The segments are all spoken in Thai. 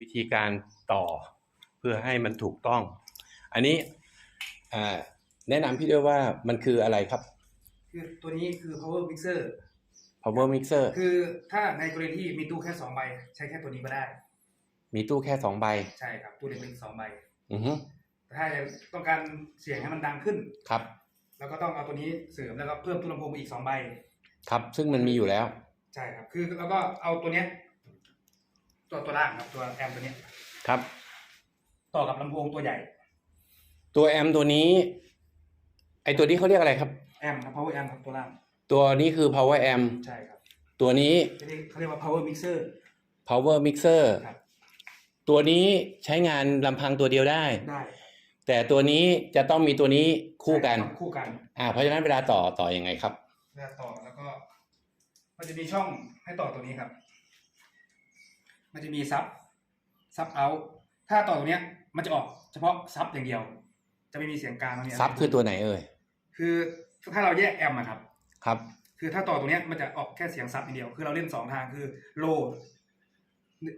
วิธีการต่อเพื่อให้มันถูกต้อง อันนี้อ่าแนะนำพี่ด้วยว่ามันคืออะไรครับ คือตัวนี้คือ power mixer power mixer คือถ้าในกรณีที่มีตู้แค่สองใบ ใช้แค่ตัวนี้ก็ได้ มีตู้แค่สองใบ ใช่ครับ ตู้เล็กๆสองใบ อือฮึแต่ถ้าต้องการเสียงให้มันดังขึ้นครับ แล้วก็ต้องเอาตัวนี้เสริมแล้วก็เพิ่มตู้ลำโพงไปอีกสองใบ ครับ ซึ่งมันมีอยู่แล้ว ใช่ครับ คือแล้วก็เอาตัวเนี้ย ตัวตัวล่างครับตัวแอมตัวเนี้ยครับ ต่อกับลำโพงตัวใหญ่ ตัวแอมตัวนี้ ไอตัวนี้เขาเรียกอะไรครับ แอมครับ power amp ครับตัวล่าง ตัวนี้คือ power amp ใช่ครับตัวนี้ เขาเรียกเขาเรียกว่า power mixer power mixer ครับ ตัวนี้ใช้งานลำพังตัวเดียวได้ ได้แต่ตัวนี้จะต้องมีตัวนี้คู่กันใช่รับคู่กันอ่าเพราะฉะนั้นเวลาต่อต่อยังไงครับ แล้วต่อแล้วก็ มันจะมีช่องให้ต่อตัวนี้ครับ มันจะมีซับซับเอาถ้าต่อตัวเนี้ย มันจะออกเฉพาะซับอย่างเดียว จะไม่มีเสียงกลางตรงนี้ซับคือตัวไหนเอ่ยคือถ้าเราแยกแอมป์อะครับ ครับ คือถ้าต่อตรงเนี้ยมันจะออกแค่เสียงซับอย่างเดียว คือเราเล่นสองทางคือโล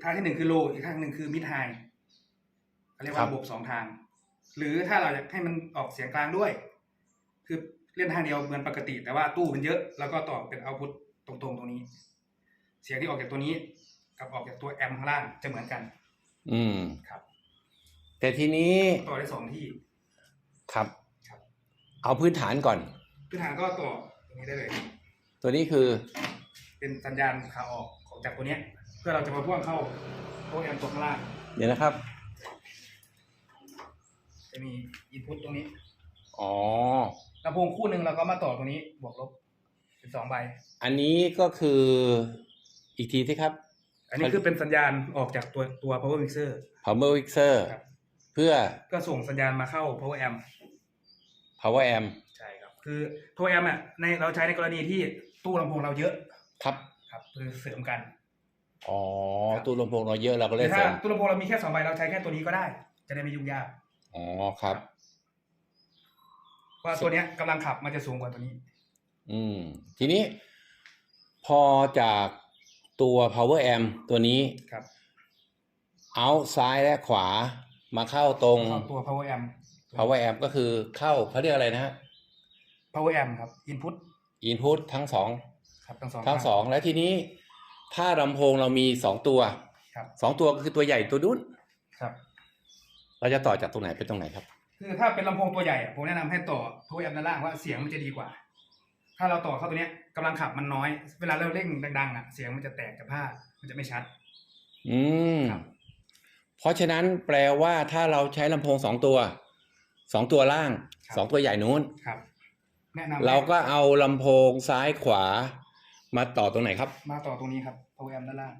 ทางที่หนึ่งคือโลอีกทางหนึ่งคือมิดไฮเขาเรียกครัว่าบระบบสองทาง หรือถ้าเราอยากให้มันออกเสียงกลางด้วย คือเล่นทางเดียวเหมือนปกติ แต่ว่าตู้มันเยอะ แล้วก็ต่อเป็นเอาพุทตรงๆตรงนี้ เสียงที่ออกจากตัวนี้ กับออกจากตัวแอมป์ข้างล่างจะเหมือนกัน อืมครับ แต่ทีนี้ต่อได้สองที่ ครับ ครับ เอาพื้นฐานก่อน พื้นฐานก็ต่อตรงนี้ได้เลย ตัวนี้คือ เป็นสัญญาณขาออกของจากตัวเนี้ย เพื่อเราจะมาพ่วงเข้าตัวแอมป์ตัวข้างล่าง เดี๋ยวนะครับ จะมีอินพุตตรงนี้อ๋อลำโพงคู่หนึ่งเราก็มาต่อตรงนี้บวกลบเป็นสองใบ อันนี้ก็คืออีกทีสิครับ อันนี้คือเป็นสัญญาณออกจากตัวตัว power mixer power mixer ครับเพื่อก็ส่งสัญญาณมาเข้า power amp power amp ใช่ครับคือ power amp อะในเราใช้ในกรณีที่ตู้ลำโพงเราเยอะครับครับคือเสริมกันอ๋อตู้ลำโพงเราเยอะเราก็เลยแต่เสถ้าริมตู้ลำโพงเรามีแค่สองใบเราใช้แค่ตัวนี้ก็ได้ จะได้ไม่ยุ่งยากอ๋อครับว่าตัวเนี้ยกำลังขับมันจะสูงกว่าตัวนี้ อืม ทีนี้ พอจาก ตัว power amp ตัวนี้ครับเอาซ้ายและขวามาเข้าตรง เข้าตัว power amp power amp ก็คือเข้าเขาเรียกอะไรนะฮะ power amp ครับ input input ทั้งสองครับทั้งสองทั้งสข้าองแล้วทีนี้ถ้าลำโพงเรามีสองตัวครับสองตัวก็คือตัวใหญ่ตัวดุ้นครับเราจะต่อจากตรงไหนไปตรงไหนครับ คือถ้าเป็นลำโพงตัวใหญ่อะผมแนะนำให้ต่อ power amp ด้านล่างว่าเสียงมันจะดีกว่า ถ้าเราต่อเข้าตัวเนี้ย กำลังขับมันน้อย เวลาเราเร่งดังๆอะ เสียงมันจะแตกจากผ้ามันจะไม่ชัด อืมครับเพราะฉะนั้นแปลว่าถ้าเราใช้ลำโพงสองตัวสองตัวล่างสองตัวใหญ่นู้นครับแนะนำเราก็เอาลำโพงซ้ายขวา มาต่อตรงไหนครับ มาต่อตรงนี้ครับ power amp ด้านล่าง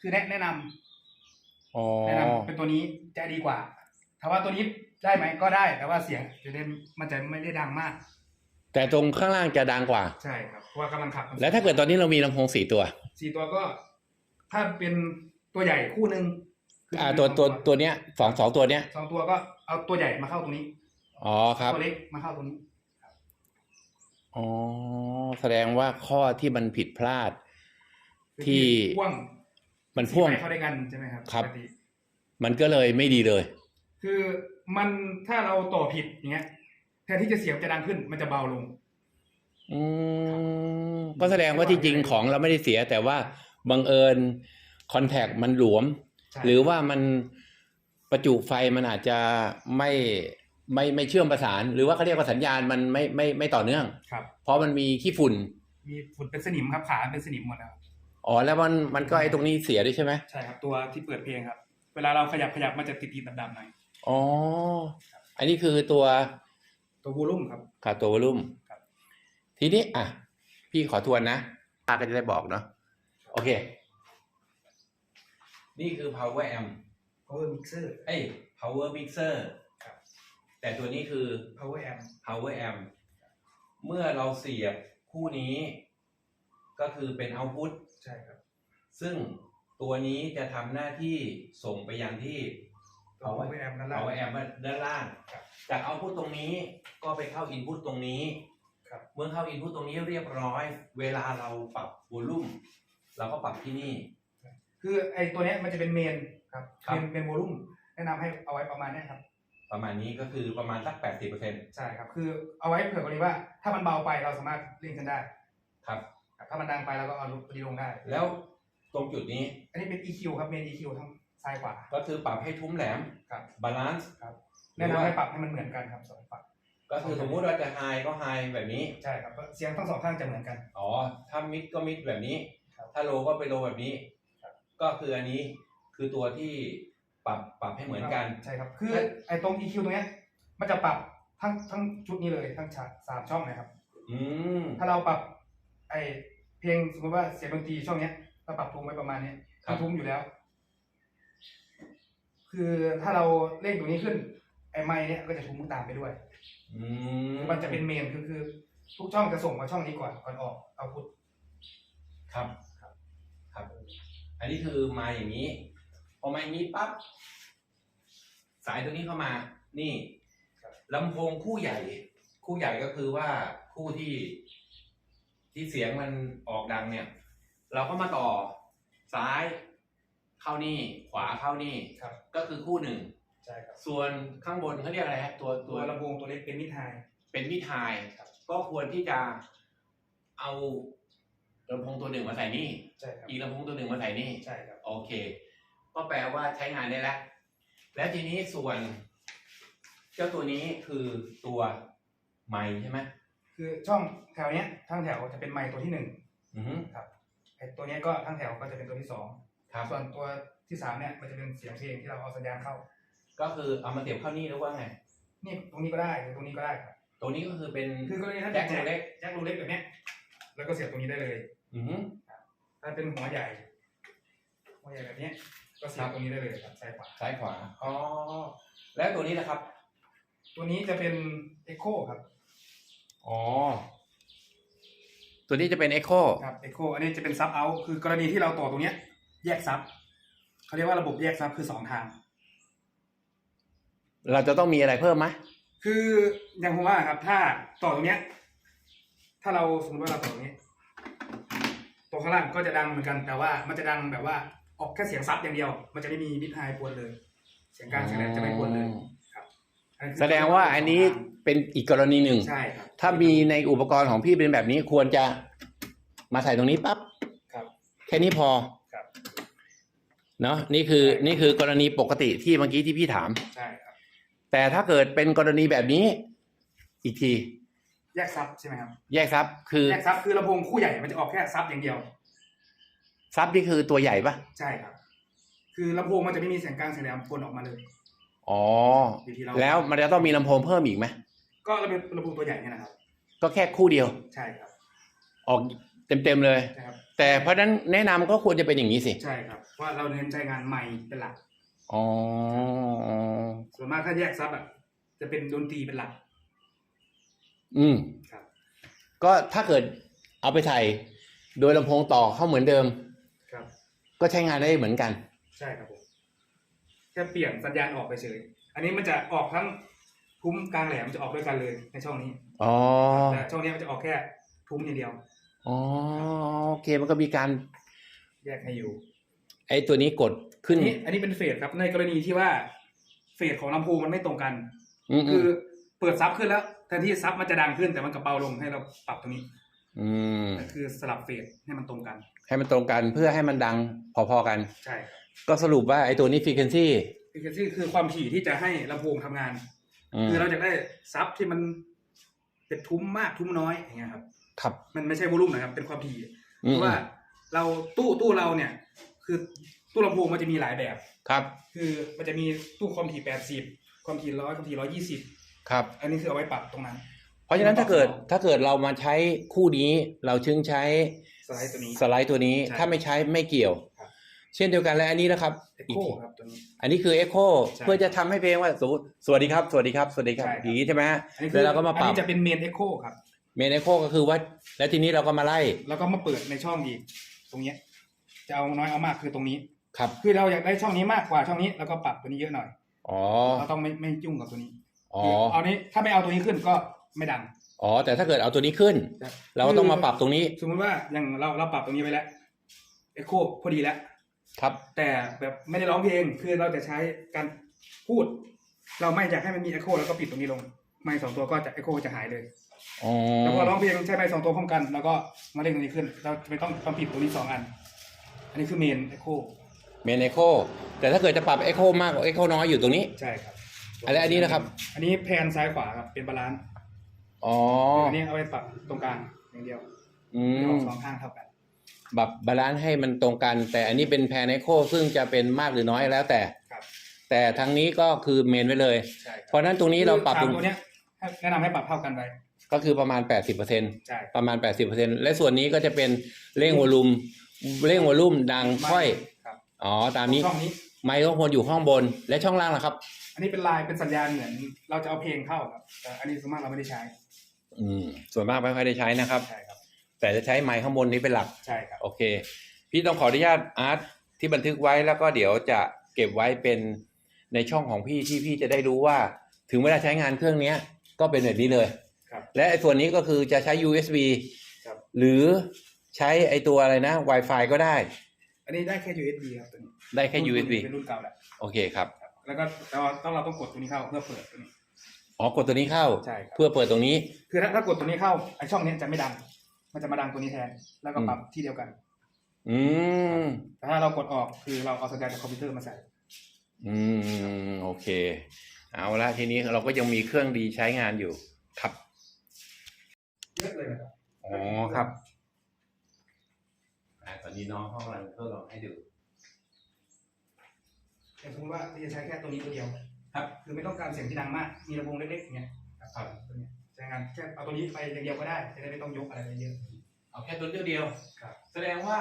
คือแนะแนะนำอ๋อแนะนำเป็นตัวนี้จะดีกว่าถามว่าตัวนี้ได้ไหมก็ได้ แต่ว่าเสียงจะได้มันจะไม่ได้ดังมาก แต่ตรงข้างล่างจะดังกว่า ใช่ครับเพราะ ว่ากำลังขับมันแล้วถ้าเกิดตอนนี้เรามีลำโพงสี่ตัวสี่ตัวก็ ถ้าเป็นตัวใหญ่คู่หนึ่งคือ่าตัวตัวตัวเนี้ยสองสองตัวเนี้ยสองตัวก็เอาตัวใหญ่มาเข้าตรงนี้อ๋อครับตัวเล็กมาเข้าตรงนี้อ๋อแสดงว่าข้อที่มันผิดพลาด ที่พ่วงมันพ่วงสี่ใบเข้าด้วยกันใช่ไหมครับครับปกติมันก็เลยไม่ดีเลย คือมันถ้าเราต่อผิดอย่างเงี้ยแทนที่จะเสียงจะดังขึ้น มันจะเบาลง อืมก็แสดงว่าที่จริงของเราไม่ได้เสีย แต่ว่าบังเอิญคอนแทคมันหลวมใช่หรือว่ามันประจุไฟมันอาจจะไม่ไม่ไม่เชื่อมประสาน หรือว่าเขาเรียกว่าสัญญาณมันไม่ไม่ไม่ต่อเนื่องครับ เพราะมันมีขี้ฝุ่น มีฝุ่นเป็นสนิมครับขาเป็นสนิมหมดแล้วอ๋อแล้วมันมันก็ไอ้ตรงนี้เสียด้วยใช่ไหมใช่ครับตัวที่เปิดเพลงครับ เวลาเราขยับขยับมันจะติดติดดำๆหน่อยอ๋ออันนี้คือตัวตัววูลุ่มครับขาตัววอลลุ่มครับ ทีนี้อะ พี่ขอทวนนะตาก็จะได้บอกเนาะโอเค นี่คือ power amp power mixer เอ้ย power mixer ครับ แต่ตัวนี้คือ power amp power amp เมื่อเราเสียบคู่นี้ ก็คือเป็น output ใช่ครับ ซึ่งตัวนี้จะทำหน้าที่ส่งไปยังที่ ตัว power amp นั่นแหละ power amp ด้านล่างครับจาก output ตรงนี้ก็ไปเข้า input ตรงนี้ครับ เมื่อเข้า input ตรงนี้เรียบร้อย เวลาเราปรับวอลลุ่มเราก็ปรับที่นี่ คือไอตัวเนี้ยมันจะเป็นเมนครับครับ เป็นเป็นวอลลุ่มแนะนำให้เอาไว้ประมาณเนี้ยครับ ประมาณนี้ก็คือประมาณสักแปดสิบเปอร์เซ็นต์ใช่ครับ คือเอาไว้เผื่อกรณีว่า ถ้ามันเบาไปเราสามารถเล่นกันได้ครับ ครับถ้ามันดังไปเราก็เอาตัวนี้ลงได้ แล้วตรงจุดนี้อันนี้เป็น EQ ครับเมน EQ ทั้งซ้ายขวา ก็คือปรับให้ทุ้มแหลมครับบาลานซ์ครับ แนะนำให้ปรับให้มันเหมือนกันครับสองฝั่ง ก็คือสมมุติว่าจะไฮก็ไฮแบบนี้ ใช่ครับเสียงทั้งสองข้างจะเหมือนกัน อ๋อ ถ้ามิดก็มิดแบบนี้ครับถ้าโลก็ไปโลแบบนี้ครับก็คืออันนี้คือตัวที่ปรับปรับให้เหมือนกัน ใช่ครับ คือไอ้ตรง EQ ตรงเนี้ย มันจะปรับทั้งทั้งชุดนี้เลยทั้งฉากสามช่องนะครับ อืม ถ้าเราปรับ ไอ้เพลงสมมติว่าเสียงดนตรีช่องเนี้ยเราปรับทุ้มไว้ประมาณเนี้ยครับทุ้มอยู่แล้ว คือถ้าเราเล่นตรงนี้ขึ้น ไอ้ไม้เนี้ยก็จะทุ้มตามไปด้วยอืมมันจะเป็นเมนคือคือทุกช่องจะส่งมาช่องนี้ก่อนก่อนออกเอาพุทครับครับ อันนี้คือมาอย่างนี้ พอมาอย่างนี้ปั๊บสายตัวนี้เข้ามา นี่ลำโพงคู่ใหญ่ คู่ใหญ่ก็คือว่าคู่ที่ที่เสียงมันออกดังเนี่ย เราก็มาต่อซ้ายเข้านี่ ขวาเข้านี่ครับก็คือคู่หนึ่ง ใช่ครับส่วนข้างบนเขาเรียกอะไรฮะตัวตัตัววลำโพงตัวเล็กเป็นมิดไฮเป็นมิทายครับก็ควรที่จะเอาลำโพงตัวหนึ่งมาใส่นี่ ใช่ครับอีกลำโพงตัวหนึ่งมาใส่นี่ ใช่ครับ โอเค ก็แปลว่าใช้งานได้แล้ว แล้วทีนี้ส่วนเจ้าตัวนี้คือตัวไม้ใช่ไหมคือช่องแถวเนี้ยทั้งแถวจะเป็นไมค์ตัวที่หนึ่งอือฮึครับไอ้ตัวเนี้ยก็ทั้งแถวก็จะเป็นตัวที่สองครับส่วนตัวที่สามเนี่ยมันจะเป็นเสียงเพลงที่เราเอาสัญญาณเข้า ก็คือเอามาเสียบเข้านี่หรือว่าไง นี่ตรงนี้ก็ได้หรือตรงนี้ก็ได้ครับตัวนี้ก็คือเป็นคือกรณีถ้าแจ็ครูเล็กแจ็ครูเล็กแบบเนี้ยแล้วก็เสียบตรงนี้ได้เลยอือฮึถ้าเป็นหัวใหญ่หัวใหญ่แบบเนี้ยก็เสียบตรงนี้ได้เลยครับซ้ายขวาซ้ายขวาอ๋อแล้วตัวนี้นะครับ ตัวนี้จะเป็น Echo ครับอ๋อตัวนี้จะเป็น Echo ครับ Echo อันนี้จะเป็นซับเอาคือกรณีที่เราต่อตรงเนี้ย แยกซับเขาเรียกว่าระบบแยกซับคือสองทาง เราจะต้องมีอะไรเพิ่มไหมคืออย่างผมว่าครับ ถ้าต่อตรงเนี้ย ถ้าเราสมมติว่าเราต่อตรงนี้ตัวข้างล่างก็จะดังเหมือนกันแต่ว่ามันจะดังแบบว่าออกแค่เสียงซับอย่างเดียว มันจะไม่มีมิดไฮปวนเลย เสียงกลางเสียงแหลมจะไม่ปวนเลยครับอันนั้นคือแสดงว่าอันนี้เป็นอีกกรณีหนึ่งใช่ครับถ้ามีในอุปกรณ์ของพี่เป็นแบบนี้ควรจะมาใส่ตรงนี้ปั๊บครับ แค่นี้พอครับเนาะนี่คือนี่คือกรณีปกติที่เมื่อกี้ที่พี่ถามใช่ครับ แต่ถ้าเกิดเป็นกรณีแบบนี้ อีกที แยกซับใช่ไหมครับ แยกซับคือแยกซับคือลำโพงคู่ใหญ่มันจะออกแค่ซับอย่างเดียวซับนี่คือตัวใหญ่ปะใช่ครับ คือลำโพงมันจะไม่มีเสียงกลางเสียงแหลมปนออกมาเลย อ๋อ อยู่ที่เราแล้วมันจะต้องมีลำโพงเพิ่มอีกไหมก็เราเป็นลำโพงตัวใหญ่เนี่ยนะครับ ก็แค่คู่เดียว ใช่ครับออกเต็มๆเลยใช่ครับ แต่เพราะฉะนั้นแนะนำก็ควรจะเป็นอย่างนี้สิ ใช่ครับว่าเราเน้นใช้งานใหม่เป็นหลัก อ๋อส่วนมากถ้าแยกซับอะจะเป็นดนตรีเป็นหลัก อืมครับ ก็ถ้าเกิดเอาไปใส่โดยลำโพงต่อเข้าเหมือนเดิม ครับ ก็ใช้งานได้เหมือนกัน ใช่ครับผมแค่เปลี่ยนสัญญาณออกไปเฉย อันนี้มันจะออกทั้งทุ้มกลางแหลมจะออกด้วยกันเลยในช่องนี้อ๋อแต่ช่องนี้มันจะออกแค่ทุ้มอย่างเดียวอ๋อโอเคมันก็มีการแยกให้อยู่ ไอ้ตัวนี้กด ขึ้อันนนี้อันนี้เป็นเฟสครับ ในกรณีที่ว่าเฟสของลำโพงมันไม่ตรงกันอืมคือเปิดซับขึ้นแล้วแทนที่ซับมันจะดังขึ้นแต่มันกระเบาลงให้เราปรับตรงนี้อืมก็คือสลับเฟสให้มันตรงกัน ให้มันตรงกันเพื่อให้มันดังพอๆกัน ใช่ครับก็สรุปว่าไอ้ตัวนี้ frequency คือคือคือความถี่ที่จะให้ลำโพงทำงานอืมคือเราจะได้ซับที่มันเป็นทุ้มมากทุ้มน้อยอย่างเงี้ยครับ ครับมันไม่ใช่วอลุ่มนะครับ เป็นความถี่ อืเพมราะว่าเราตู้ตู้เราเนี่ย คือ ตู้ลำโพงมันจะมีหลายแบบ ครับคือมันจะมีตู้ความถี่แปดสิบความถี่ร้อยความถี่ร้อยยี่สิบครับ อันนี้คือเอาไว้ปรับตรงนั้น เพราะฉะนั้นถ้าเกิดถ้าเกิดเรามาใช้คู่นี้เราจึงใช้สไลด์ตัวนี้ สไลด์ตัวนี้ใช่ถ้าไม่ใช้ไม่เกี่ยว ครับ เช่นเดียวกันและอันนี้นะครับเอ็กอีกโคทีครับตัวนี้ อันนี้คือ Echo ใช่เพื่อจะทำให้เพลงว่าสมมติสวัสดีครับ สวัสดีครับ สวัสดีครับใช่ครับ อย่างนี้ใช่ไหมฮะอันนี้คือแล้วเราก็มาปอันรับนี้จะเป็นเมนเอ็กโคครับ เมน Echo ก็คือว่า แล้วทีนี้เราก็มาไล่แล้วก็มาเปิดในช่องอีก ตรงเนี้ย จะเอาน้อยเอามากคือตรงนี้ ครับ คือเราอยากได้ช่องนี้มากกว่าช่องนี้แล้วก็ปรับตัวนี้เยอะหน่อยอ๋อ เราต้องไม่ไม่ยุ่งกับตัวนี้อ๋อ คือเอานี้ถ้าไม่เอาตัวนี้ขึ้นก็ไม่ดัง อ๋อ แต่ถ้าเกิดเอาตัวนี้ขึ้นเราก็ต้องมาปรับตรงนี้ สมมติว่าอย่างเราเราปรับตรงนี้ไว้แล้วเอ็กโคพอดีแล้ว ครับ แต่แบบไม่ได้ร้องเพลงคือเราจะใช้การพูด เราไม่อยากให้มันมีเอ็โคแล้วก็ปิดตรงนี้ลง ไมค์สองตัวก็จะเอ็โคจะหายเลย อ๋อ แล้วพอร้องเพลงใช้ไมค์สองตัวพร้อมกัน แล้วก็มาเล่นตรงนี้ขึ้น เราไม่ต้องต้องปิดตรงนี้สองอัน อันนี้คือเมนเอ็โค เมนเอโคแต่ถ้าเกิดจะปรับเอโคมากกว่าเอโคน้อยอยู่ตรงนี้ ใช่ครับอะไรอันนี้นะครับ อันนี้แพนซ้ายขวาครับเป็นบาลานซ์อ๋ออันนี้เอาไปปรับตรงกลางอย่างเดียวอืไม่มออกสองข้างเท่ากันปรับบาลานซ์ให้มันตรงกัน แต่อันนี้เป็นแพนเอโคซึ่งจะเป็นมากหรือน้อยแล้วแต่ครับแต่ทางนี้ก็คือเมนไว้เลยใช่คเพรับราะฉะนั้นตรงนี้เราปรับตรงตัวเนี้ยให้แนะนำให้ปรับเท่ากันไปก็คือประมาณ 80%ใช่ประมาณ 80%และส่วนนี้ก็จะเป็นเร่งวอลลุ่มเร่งวอลลุ่มดังค่อยครับ อ๋อตามนี้ช่องนี้ ไมโครโฟนอยู่ข้างบนและช่องล่างล่ะครับ อันนี้เป็นลายเป็นสัญญาณเหมือน เราจะเอาเพลงเข้าครับแต่อันนี้ส่วนมากเราไม่ได้ใช้อืมส่วนมากไม่ค่อยได้ใช้นะครับ ใช่ครับแต่จะใช้ไมค์ข้างบนนี้เป็นหลัก ใช่ครับ โอเค พี่ต้องขออนุญาตอาร์ตที่บันทึกไว้แล้วก็เดี๋ยวจะเก็บไว้เป็นในช่องของพี่ที่พี่จะได้รู้ว่า ถึงเวลาใช้งานเครื่องเนี้ย ก็เป็นแบบนี้เลย ครับและไอ้ส่วนนี้ก็คือจะใช้ USB ครับ หรือใช้ไอตัวอะไรนะ Wi-Fi ก็ได้ อันนี้ได้แค่ USB ครับตัวนี้ได้แค่ USB เป็นรุ่นเก่าแหละโอเคครับครับแล้วก็แต่ว่าต้องเราต้องกดตัวนี้เข้าเพื่อเปิดตัวนี้อ๋อกดตัวนี้เข้าใช่ครับเพื่อเปิดตรงนี้ คือถ้าถ้ากดตัวนี้เข้าไอช่องนี้จะไม่ดัง มันจะมาดังตัวนี้แทน แล้วก็ปรับที่เดียวกัน อืมแต่ถ้าเรากดออกคือเราเอาสัญญาณจากคอมพิวเตอร์มาใส่อืมโอเค เอาละทีนี้เราก็ยังมีเครื่องดีใช้งานอยู่ครับเยอะเลยนะครับอ๋อครับอะ ตอนนี้น้องเขากำลังทดลองให้ดูอย่างสมมติว่าที่จะใช้แค่ตัวนี้ตัวเดียว ครับ คือไม่ต้องการเสียงที่ดังมาก มีลำโพงเล็กๆอย่างเงี้ยครับตัวเนี้ยใช้งานแค่เอาตัวนี้ไปอย่างเดียวก็ได้จะได้ไม่ต้องยกอะไรไปเยอะ เอาแค่ตัวเดียวเดียวครับ แสดงว่า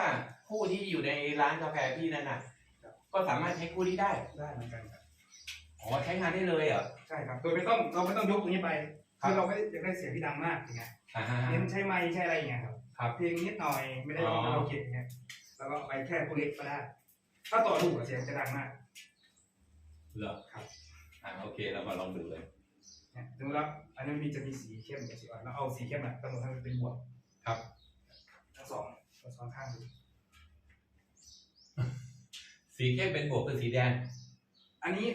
คู่ที่อยู่ในร้านกาแฟพี่นั่นน่ะ ก็สามารถใช้คู่นี้ได้ ได้เหมือนกันครับ อ๋อใช้งานได้เลยเหรอ ใช่ครับ โดยไม่ต้องเราไม่ต้องยกตัวนี้ไปครับคือเราไม่ได้อยากได้เสียงที่ดังมากอย่างเงี้ยอ่าฮะเน้นใช้ไมค์ใช้อะไรอย่างเงี้ยครับ ครับเพลงนิดหน่อยไม่ได้ร้องอ๋อคาราโอเกะอย่างเงี้ยแล้วก็เอาไปแค่ตัวเล็กก็ได้ ถ้าต่อถูกอะเสียงจะดังมากเหรอครับอ่าโอเคเรามาลองดูเลยเนี่ยสมมติว่าอันนี้มันมีจะมีสีเข้มกับสีอ่อนเราเอาสีเข้มน่ะกำหนดให้มันเป็นบวกครับทั้งสองทั้งสองข้างดูสีเข้มเป็นบวกคือสีแดง อันนี้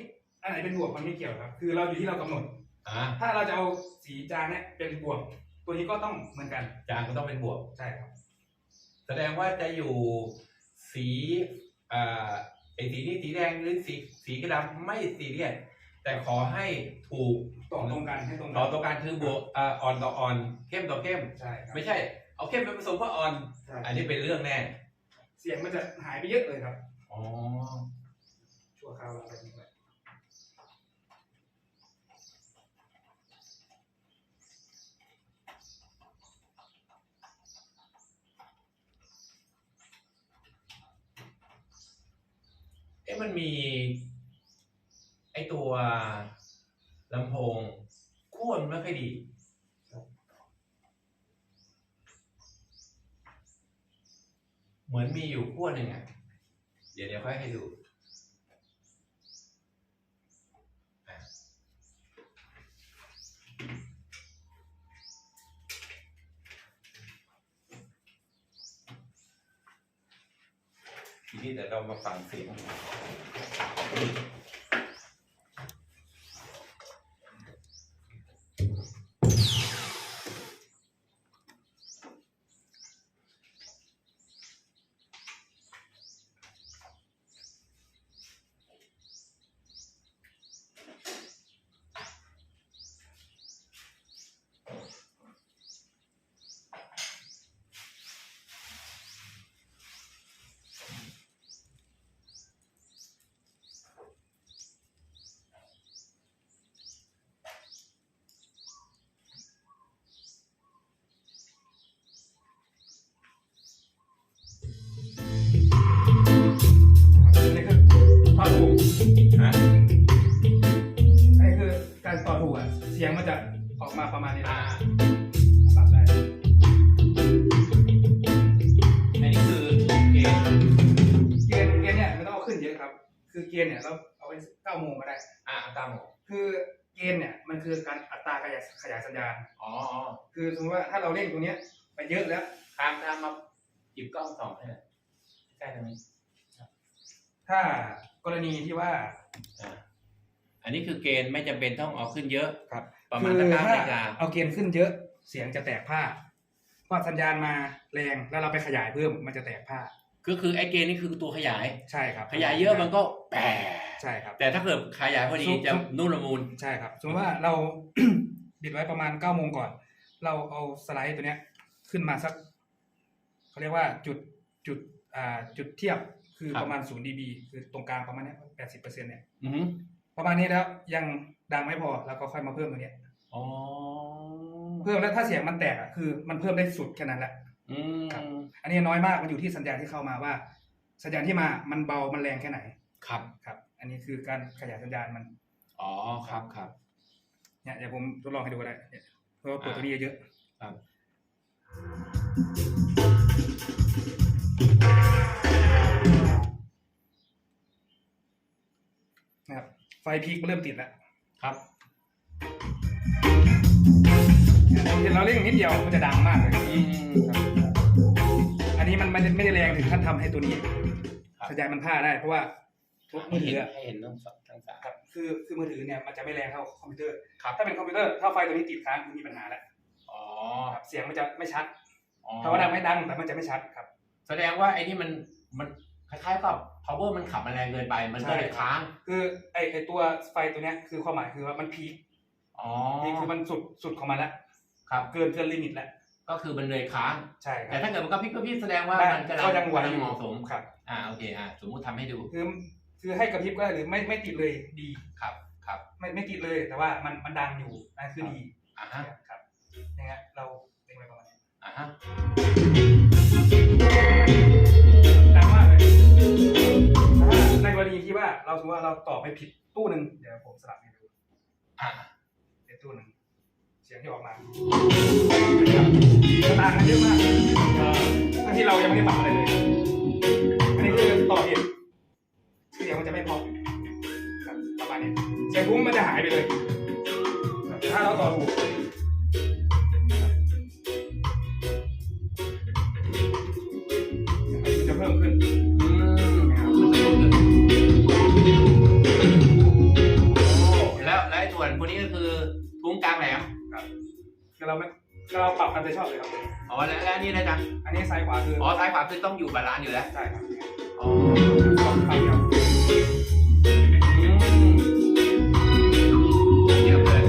อันไหนเป็นบวกมันไม่เกี่ยวครับ คือเราอยู่ที่เรากำหนดอ่าถ้าเราจะเอาสีจางเนี่ยเป็นบวก ตัวนี้ก็ต้องเหมือนกัน จานก็ต้องเป็นบวก ใช่ครับ แสดงว่าจะอยู่สีอ่าไอสีนี้สีแดงหรือสีสีกระดำไม่ซีเรียสแต่ขอให้ถูกต่อตรงกันให้ตรงกัต่อตัวการคือบวกอ่าอ่อนต่ออ่อนเข้มต่อเข้ม ใช่ครับไม่ใช่ เอาเข้มไปผสมกับอ่อน ใช่อันนี้เป็นเรื่องแน่ เสียงมันจะหายไปเยอะเลยครับ อ๋อ ชั่วคราวเราไปทิ้ง เอ๊ะมันมี ไอตัวลำโพงขั้วมันไม่ค่อยดี เหมือนมีอยู่ขั้วหนึ่งอะ เดี๋ยวเดี๋ยวค่อยให้ดู ที่เดี๋ยวเรามาฟังเสียง คือเกณฑ์เกณฑ์เกณฑ์เนี่ยไม่ต้องเอาขึ้นเยอะครับคือเกณฑ์เนี่ยเราเอาไว้เก้าโมงก็ได้อ่าตามหมดคือเกณฑ์เนี่ยมันคือการอัตราขยายขยายสัญญาณอ๋ออ๋อคือสมมติว่าถ้าเราเล่นตรงเนี้ยไปเยอะแล้วตามตามมาหยิบกล้องส่องให้หน่อยใกล้ตรงนี้ถ้ากรณีที่ว่าอ่าอันนี้คือเกณฑ์ไม่จำเป็นต้องเอาขึ้นเยอะครับ ประมาณคือสักเก้าถ้านาฬิกาเอาเกณฑ์ขึ้นเยอะเสียงจะแตกผ้าเพราะสัญญาณมาแรงแล้วเราไปขยายเพิ่มมันจะแตกผ้าก็คือไอ้เกณฑ์นี่คือตัวขยายใช่ครับขยายเยอะมันก็แปะใช่ครับแต่ถ้าเกิดขยายพอดีซุปจะซุปนุ่มละมุนใช่ครับสมมติว่าเราบิดไว้ประมาณเก้าโมงก่อน เราเอาสไลด์ตัวเนี้ย ขึ้นมาสักเขาเรียกว่าจุดจุดอ่าจุดเทียบคือครับประมาณศูนย์ดีบีคือตรงกลางประมาณเนี้แปดสิบเปอร์เซ็นเนี่ยอือหือ ประมาณนี้แล้วยังดังไม่พอแล้วก็ค่อยมาเพิ่มตัวเนี้ยอ๋อเพิ่มแล้วถ้าเสียงมันแตกอะคือ มันเพิ่มได้สุดแค่นั้นแหละอืมครับ อันนี้น้อยมากมันอยู่ที่สัญญาณที่เข้ามาว่า สัญญาณที่มามันเบามันแรงแค่ไหนครับ ครับ อันนี้คือการขยายสัญญาณมันอ๋อครับครับ เนี่ยเดี๋ยวผมทดลองให้ดูก็ได้เนี่ยเพราะว่าเปิดตัวนี้เยอะครับ ๆ ไฟพีคเริ่มติดแล้วครับเนี่ยเราเร่งนิดเดียวมันจะดังมากเลยอืมครับอันนี้มันไม่ได้ไม่ได้แรงถึงขั้นทำให้ตัวนี้ครับสัญญาณมันพลาดได้ เพราะว่ามือถืออะให้เห็นทั้งสองทั้งสามครับคือคือมือถือเนี่ยมันจะไม่แรงเท่าคอมพิวเตอร์ครับถ้าเป็นคอมพิวเตอร์ถ้าไฟตัวนี้ติดค้างคือมีปัญหาแล้วอ๋อครับเสียงมันจะไม่ชัดอ๋อถ้าว่าดังไม่ดังแต่มันจะไม่ชัดครับ แสดงว่าไอ้นี่มันมัน คล้ายๆกับ power มันขับมาแรงเกินไปมันก็เลยใช่ค้าง คือไอไอตัวไฟตัวเนี้ยคือความหมายคือว่ามันพีคอ๋อพีคคือมันสุดสุดของมันแล้วครับเกินเกินลิมิตแล้วก็คือมันเลยค้าง ใช่คแต่รับถ้าเกิดมันกระพริบกระพริบแสดงว่าได้มันกำลัก็งยังไหวกำลังอยู่เหมาะสมครับ อ่าโอเคอ่าสมมุติทำให้ดูคือคือให้กระพริบก็ได้หรือไม่ไม่ติดเลยดีครับครับ ไม่ไม่ติดเลยแต่ว่ามันมันดังอยู่นั่นคือดีอ่าฮะครับอย่างเงี้ยเราเล็งไว้ประมาณนี้อ่าฮะ มมติว่าเราตอบไปผิดตู้หนึ่งเดี๋ยวผมสลับให้ดูอ่าเป็นตู้หนึ่งเสียงที่ออกมาต่างกันเยอะมากเอ่อทั้งที่เรายังไม่ได้ปรับอะไรเลย อันนี้คือต่อผิดเสียงมันจะไม่พอครับประมาณนี้เสียงทุ้มมันจะหายไปเลยครับถ้าเราต่อถูกมันจะเพิ่มขึ้น แล้วไอ้ส่วนพวกนี้ก็คือทุ้งกลางแหลมครับคือเราไม่คือเราปรับกันไปชอบเลยครับ อ๋อแล้วแล้วอันนี่นะจ๊ะอันนี้ซ้ายขวาคืออ๋อซ้ายขวาคือต้องอยู่บาลานซ์อยู่แล้วใช่ครับอ๋อสองฝั่งเดียวอืมเยี่ยมเลย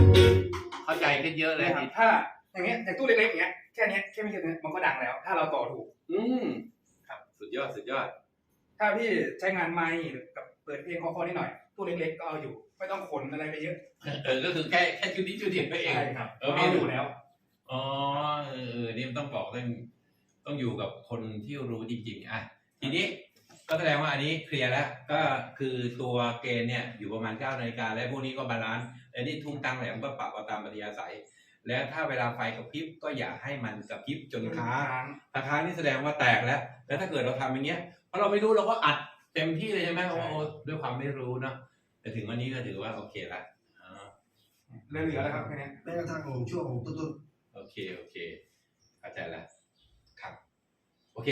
เข้าใจขึ้นเยอะเลยนะครับถ้าอย่างเงี้ยอย่างตู้เล็กๆอย่างเงี้ยแค่เนี้ยแค่ไม่กี่ตัวเนี้ยมันก็ดังแล้ว ถ้าเราต่อถูก อืมครับ สุดยอดสุดยอด ถ้าพี่ใช้งานไมค์หรือกับเปิดเพลงคอๆนิดหน่อย ตู้เล็กๆก็เอาอยู่ ไม่ต้องขนอะไรไปเยอะเออก็คือแค่แค่ชุดนี้ชุดเดียวไปเอง ใช่ครับเออเอาอยู่แล้ว อ๋อเออเออนี่มันต้องบอกต้องต้องอยู่กับคนที่รู้จริงๆอะทีนี้ก็แสดงว่าอันนี้เคลียร์แล้ว ก็คือตัวเกณฑ์เนี่ยอยู่ประมาณ9นาฬิกาและพวกนี้ก็บาลานซ์และนี่ทุ่งตังแหลมก็ปรับเอาตามปฏิยาศัย และถ้าเวลาไฟกระพริบก็อย่าให้มันกระพริบจนค้างถ้าค้างนี่แสดงว่าแตกแล้ว แล้วถ้าเกิดเราทำอย่างเงี้ยเพราะเราไม่รู้เราก็อัดเต็มที่เลยใช่ไหมเพราะว่าโอ้ด้วยความไม่รู้เนาะ แต่ถึงวันนี้ก็ถือว่าโอเคละอ่าเหลือๆแล้วครับแค่เนี้ยแม้กระทั่งช่วงต้นโอเคโอเคเข้าใจแล้วครับ โอเค